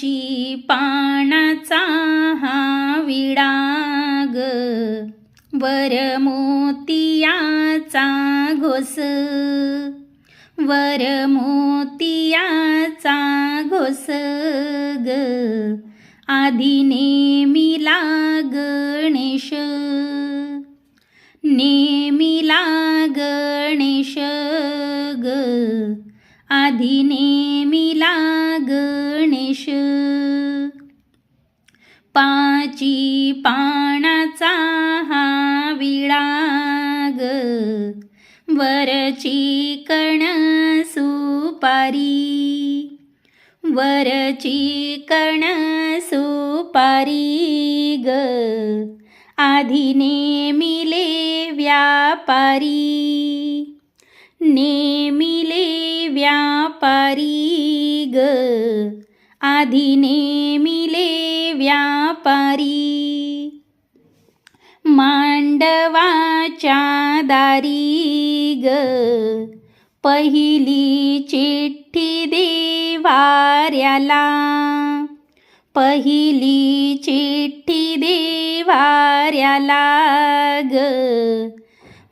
पाची पानाचा हा विडाग वर मोतियाचा घोस वर मोतियाचा घोस ग. आधी नेमी गणेश नेमी गणेश ग. आधी नेमिला गणेश पाची पानाचा हा विळाग. वरची कण सुपारी. वरची कण सुपारी ग. आधी नेमिले व्यापारी. नेमिले व्यापारी ग. आधी नेमिले व्यापारी. मांडवाच्या दारी ग. पहिली चिठ्ठी देवाऱ्याला पहिली चिठ्ठी देवाऱ्याला ग.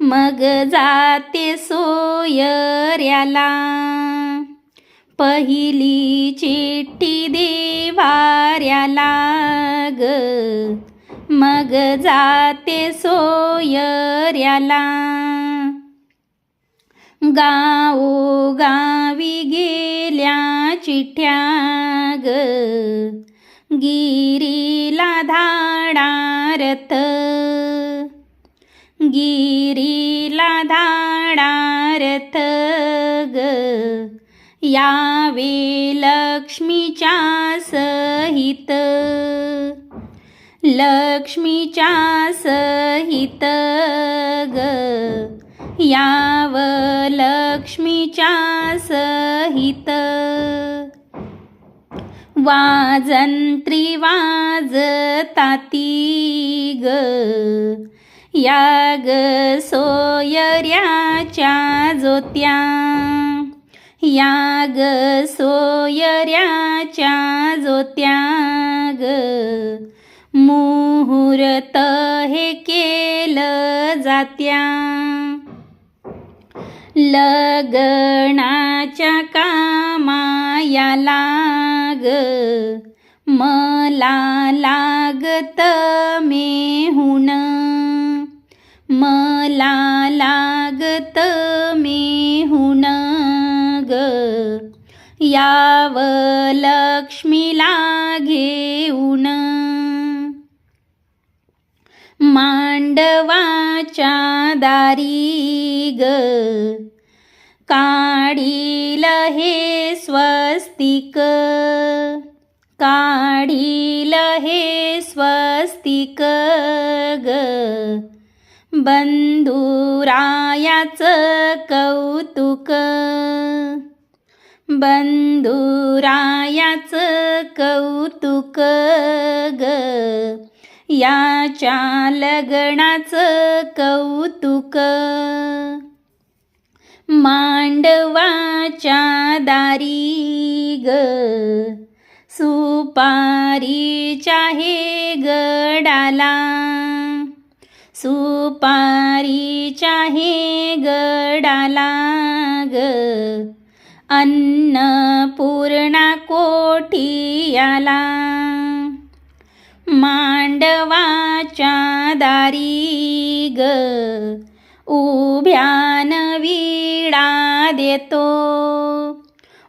मग जाते सोयऱ्याला. पहिली चिठ्ठी देवाऱ्याला ग. मग जाते सोयऱ्याला. गावोगावी गेल्या चिठ्या ग. गिरीला धाडारथ गिरीला धाडारथ यावे लक्ष्मीच्या सहित. लक्ष्मीच्या सहित ग. याव लक्ष्मीच्या सहित. वाजंत्री वाजताती ग. या ग सोयऱ्याच्या जोत्या. या सोयऱ्याच्या जोत्या त्याग मुहूर्त हे केलं जात्या. लगनाच्या कामाया लाग मला लागत मेहून. मला लागत याव लक्ष्मीला घेऊन. मांडवाच्या दारी ग. काढील हे स्वस्तिक. काढील हे स्वस्तिक ग. बंधुरायाचं कौतुक. बंधुरायाचं कौतुक ग. याच्या लग्नाचं कौतुक. मांडवाच्या दारी ग. सुपारीच्या हे गडाला. सुपारीच्या हे गडाला ग. अन्नपूर्णा कोठियाला मांडवाच्या दारी ग उभ्यान विडा देतो.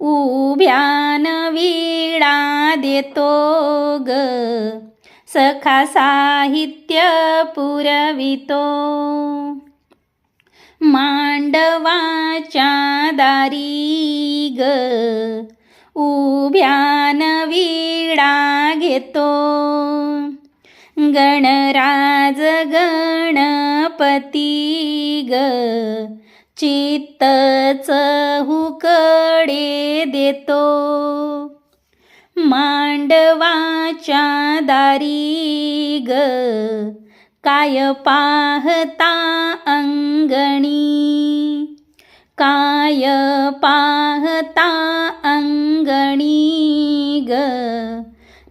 उभ्यान विडा देतो ग सखा साहित्य पुरवितो. मांडवाच्या दारी ग. उभ्यान विडा घेतो. गणराज गणपती ग. चित्तच हुकडे देतो. मांडवाच्या दारी ग. काय पाहता अंग अंगणी काय पाहता अंगणी ग।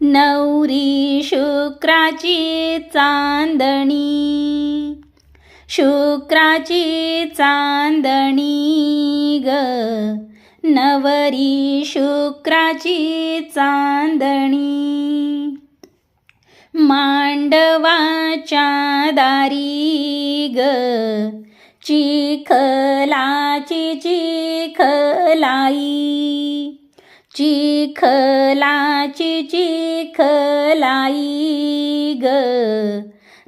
नवरी शुक्राची चांदणी। शुक्राची चांदणी ग। नवरी शुक्राची चांदणी। मांडवाच्या दारी ग। चिखलाची चिखलाई चिखलाची चिखलाई ग.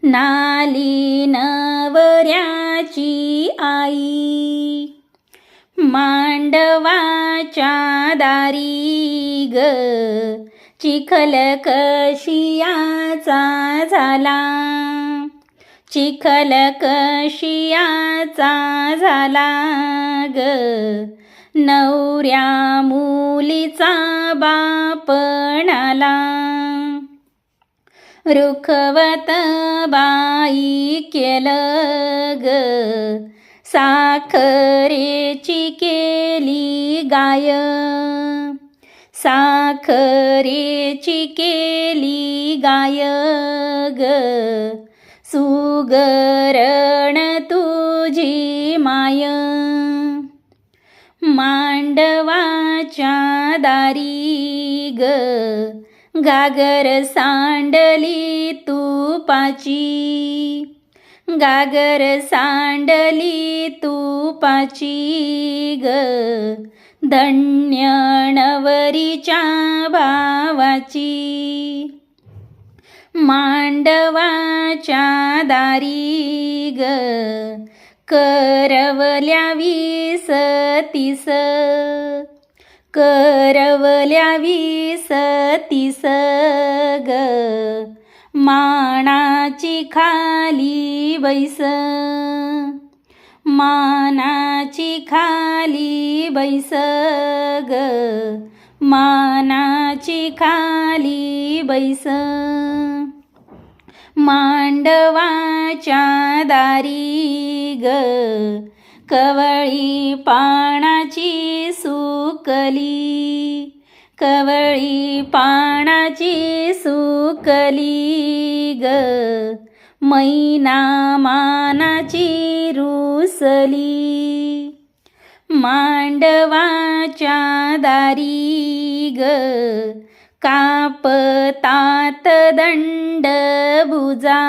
नाली नवऱ्याची आई मांडवाच्या दारी ग. चिखल कशियाचा झाला? चिखल कशियाचा झाला ग. नवऱ्या मुलीचा बापणाला रुखवत बाई केलं ग. साखरेची केली गाय. साखरेची केली गाय ग. सुगरण तुझी माय. मांडवाच्या दारी ग गागर सांडली तुपाची गागर सांडली तुपाची ग धन्य नवरीच्या भावाची. मांडवाच्या दारी ग. करवल्या विसतीस करवल्या विसतीस ग. मानाची खाली बैस. मानाची खाली बैस ग. मानाची खाली बैस. मांडवाच्या दारी ग. कवळी पाणाची सुकली. कवळी पाणाची सुकली ग. मैना मानाची रुसली. मांडवाच्या दारी ग. कापतात दंड तुझा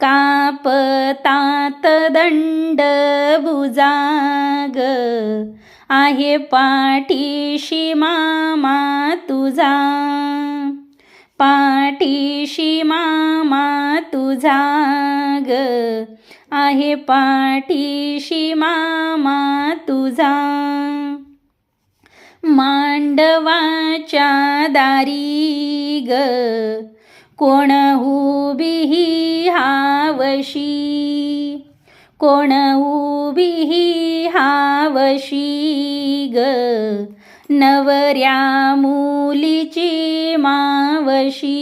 कापतात दंड बुजाग ग आहे पाठीशी मामा तुझा। पाठीशी मामा तुझा ग आहे पाठीशी मामा तुझा। मांडवाच्या दारी ग। कोण उभी हावशी? कोण उभी हावशी ग? नवऱ्या मुलीची मावशी.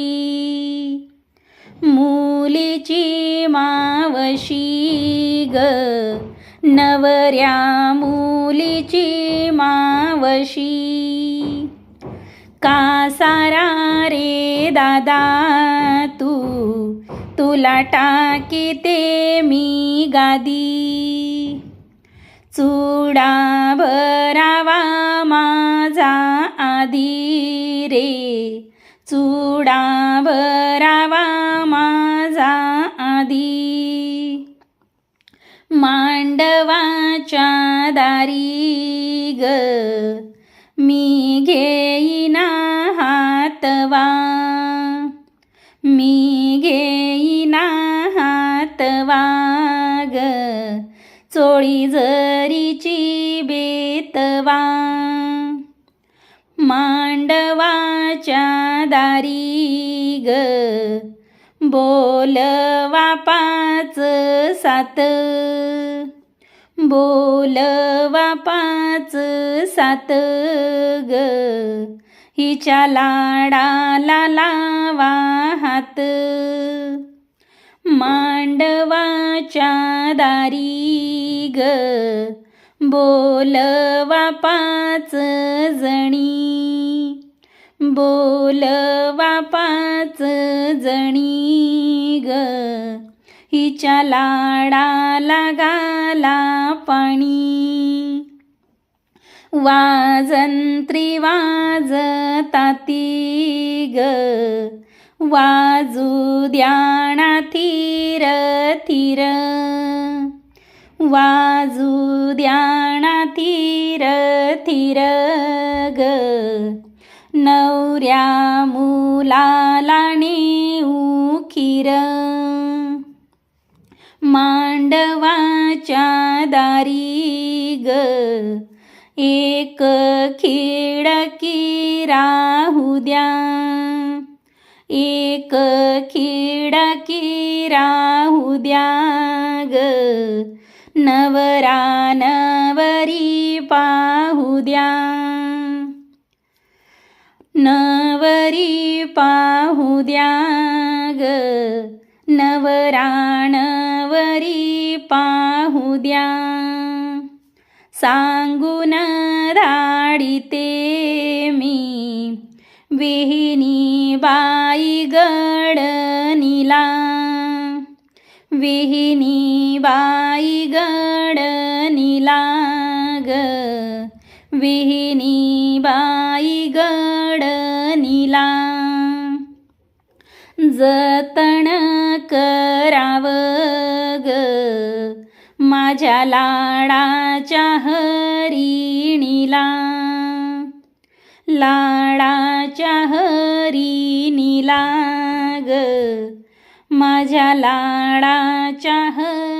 मुलीची मावशी ग? नवऱ्या मुलीची मावशी. का सारा रे दादा तू? तुला टाकी ते मी गादी. चुडा भरावा माझा आधी रे. चुडा भरावा माझा आधी मांडवाच्या दारी ग. मी घेईना हातवा वाग चोळी जरीची बेतवा. मांडवाच्या दारी ग बोलवा पाच सात. बोलवा पाच सात ग हिच्या लाडाला लावा हात. मांडवाच्या दारी ग बोलवा पाच जणी. बोलवा पाच जणी ग हिच्या लाडाला गाला पाणी. वाजंत्री वाजताती ग. वाजू द्याणा थीर थीर वाजू द्याणा थीर थीर ग. नवऱ्या मुलाला नेऊ खीर. मांडवाच्या दारी ग. एक खिडकी राहू द्या. एक खिडकी राहू द्या ग. नवरा नवरी पाहू द्या. नवरी पाहू द्या ग. नवरा नवरी पाहू द्या. सांगून राडिते मी. विहिनी बाई गडनीला. विहिनी बाई गडनिला ग. विहिनी बाई गडनीला. जतन करावं माझ्या लाडाच्या हरिणीला. लाडाच्या हरिणीला ग. माझ्या लाडाच्या हरी